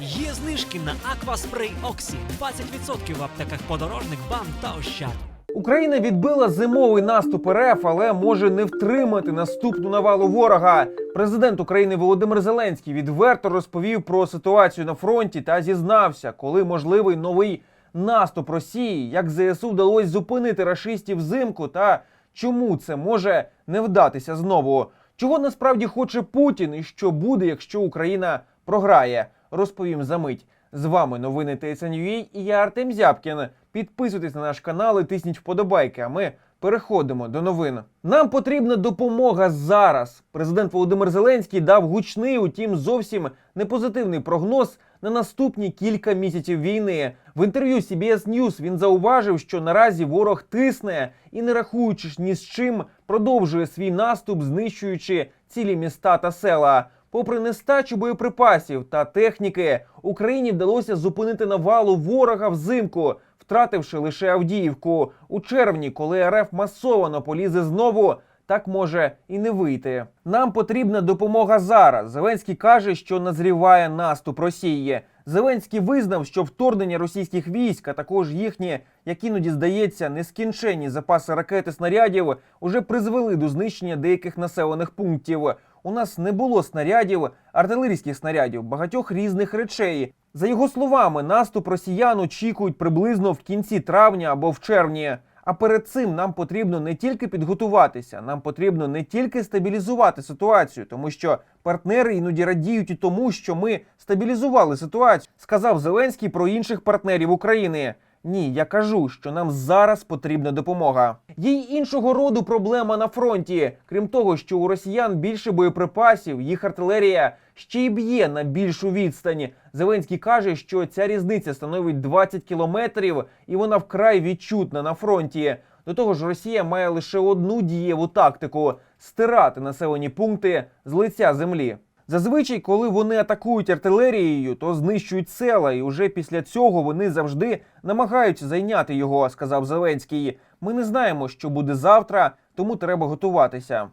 Є знижки на Акваспрей Оксі 20% в аптеках подорожник БАМ та Ощад. Україна відбила зимовий наступ РФ, але може не втримати наступну навалу ворога. Президент України Володимир Зеленський відверто розповів про ситуацію на фронті та зізнався, коли можливий новий наступ Росії, як ЗСУ вдалося зупинити рашистів взимку та чому це може не вдатися знову. Чого насправді хоче Путін і що буде, якщо Україна програє, розповім за мить. З вами новини ТСНЮА і я Артем Зябкін. Підписуйтесь на наш канал і тисніть вподобайки. А ми переходимо до новин. Нам потрібна допомога зараз. Президент Володимир Зеленський дав гучний, утім зовсім непозитивний прогноз на наступні кілька місяців війни. В інтерв'ю CBS News він зауважив, що наразі ворог тисне і, не рахуючись ні з чим, продовжує свій наступ, знищуючи цілі міста та села. Попри нестачу боєприпасів та техніки, Україні вдалося зупинити навалу ворога взимку, втративши лише Авдіївку. У червні, коли РФ масово полізе знову, так може і не вийти. Нам потрібна допомога зараз. Зеленський каже, що назріває наступ Росії. Зеленський визнав, що вторгнення російських військ, а також їхні, як іноді здається, нескінченні запаси ракет і снарядів, уже призвели до знищення деяких населених пунктів. У нас не було снарядів, артилерійських снарядів, багатьох різних речей. За його словами, наступ росіян очікують приблизно в кінці травня або в червні. А перед цим нам потрібно не тільки підготуватися, нам потрібно не тільки стабілізувати ситуацію, тому що партнери іноді радіють і тому, що ми стабілізували ситуацію, сказав Зеленський про інших партнерів України. Ні, я кажу, що нам зараз потрібна допомога. Є іншого роду проблема на фронті. Крім того, що у росіян більше боєприпасів, їх артилерія ще й б'є на більшу відстань. Зеленський каже, що ця різниця становить 20 кілометрів, і вона вкрай відчутна на фронті. До того ж, Росія має лише одну дієву тактику стирати населені пункти з лиця землі. Зазвичай, коли вони атакують артилерією, то знищують села, і вже після цього вони завжди намагаються зайняти його, сказав Зеленський. Ми не знаємо, що буде завтра, тому треба готуватися.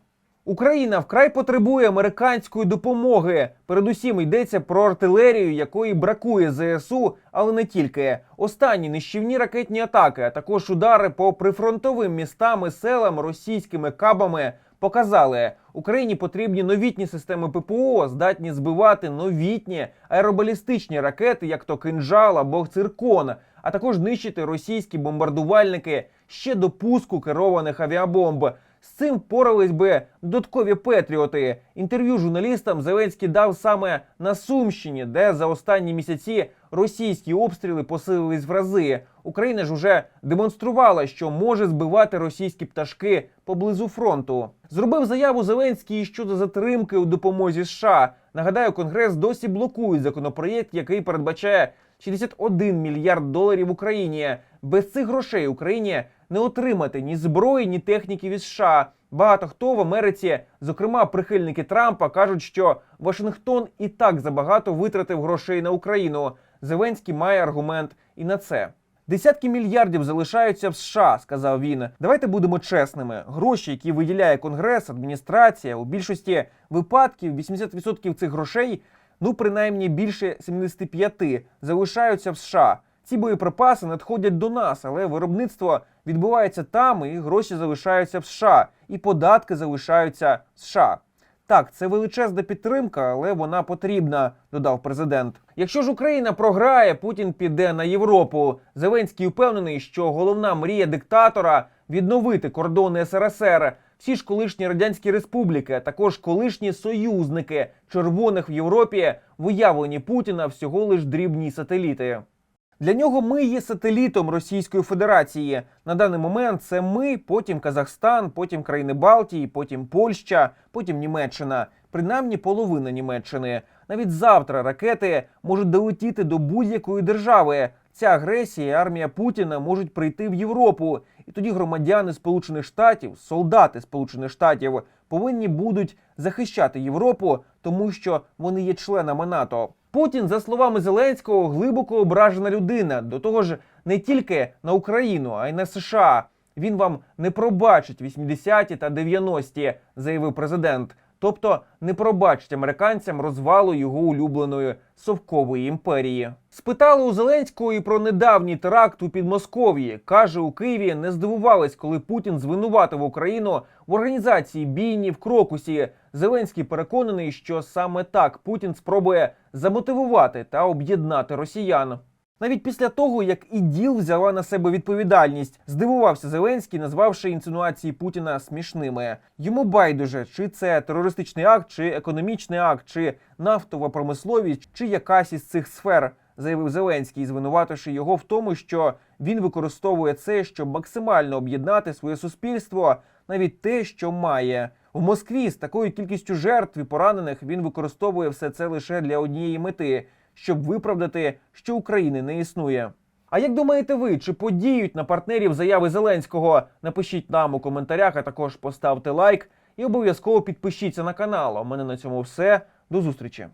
Україна вкрай потребує американської допомоги. Передусім йдеться про артилерію, якої бракує ЗСУ, але не тільки. Останні нищівні ракетні атаки, а також удари по прифронтовим містам і селам російськими кабами показали, Україні потрібні новітні системи ППО, здатні збивати новітні аеробалістичні ракети, як то кинжал або циркон, а також нищити російські бомбардувальники ще до пуску керованих авіабомб. З цим впорались би додаткові петріоти. Інтерв'ю журналістам Зеленський дав саме на Сумщині, де за останні місяці російські обстріли посилились в рази. Україна ж уже демонструвала, що може збивати російські пташки поблизу фронту. Зробив заяву Зеленський щодо затримки у допомозі США. Нагадаю, Конгрес досі блокує законопроєкт, який передбачає 61 мільярд доларів Україні. Без цих грошей Україні не отримати ні зброї, ні техніки від США. Багато хто в Америці, зокрема прихильники Трампа, кажуть, що Вашингтон і так забагато витратив грошей на Україну. Зеленський має аргумент і на це. Десятки мільярдів залишаються в США, сказав він. Давайте будемо чесними. Гроші, які виділяє Конгрес, адміністрація, у більшості випадків 80% цих грошей, ну принаймні більше 75, залишаються в США. Ці боєприпаси надходять до нас, але виробництво відбувається там, і гроші залишаються в США, і податки залишаються в США. Так, це величезна підтримка, але вона потрібна, додав президент. Якщо ж Україна програє, Путін піде на Європу. Зеленський впевнений, що головна мрія диктатора відновити кордони СРСР. Всі ж колишні радянські республіки, а також колишні союзники червоних в Європі в уявленні Путіна всього лиш дрібні сателіти. Для нього ми є сателітом Російської Федерації. На даний момент це ми, потім Казахстан, потім країни Балтії, потім Польща, потім Німеччина, принаймні половина Німеччини. Навіть завтра ракети можуть долетіти до будь-якої держави. Ця агресія, і армія Путіна можуть прийти в Європу, і тоді громадяни Сполучених Штатів, солдати Сполучених Штатів повинні будуть захищати Європу, тому що вони є членами НАТО. Путін, за словами Зеленського, глибоко ображена людина. До того ж, не тільки на Україну, а й на США. Він вам не пробачить 80-ті та 90-ті, заявив президент. Тобто не пробачить американцям розвалу його улюбленої совкової імперії. Спитали у Зеленського і про недавній теракт у Підмосков'ї. каже, у Києві не здивувались, коли Путін звинуватив Україну в організації бійні в Крокусі. Зеленський переконаний, що саме так Путін спробує замотивувати та об'єднати росіян. Навіть після того, як іділ взяла на себе відповідальність, здивувався Зеленський, назвавши інсинуації Путіна смішними. Йому байдуже, чи це терористичний акт, чи економічний акт, чи нафтова промисловість, чи якась із цих сфер, заявив Зеленський, звинувативши його в тому, що він використовує це, щоб максимально об'єднати своє суспільство, навіть те, що має. В Москві з такою кількістю жертв і поранених він використовує все це лише для однієї мети щоб виправдати, що України не існує. А як думаєте ви, чи подіють на партнерів заяви Зеленського? Напишіть нам у коментарях, а також поставте лайк і обов'язково підпишіться на канал. У мене на цьому все. До зустрічі.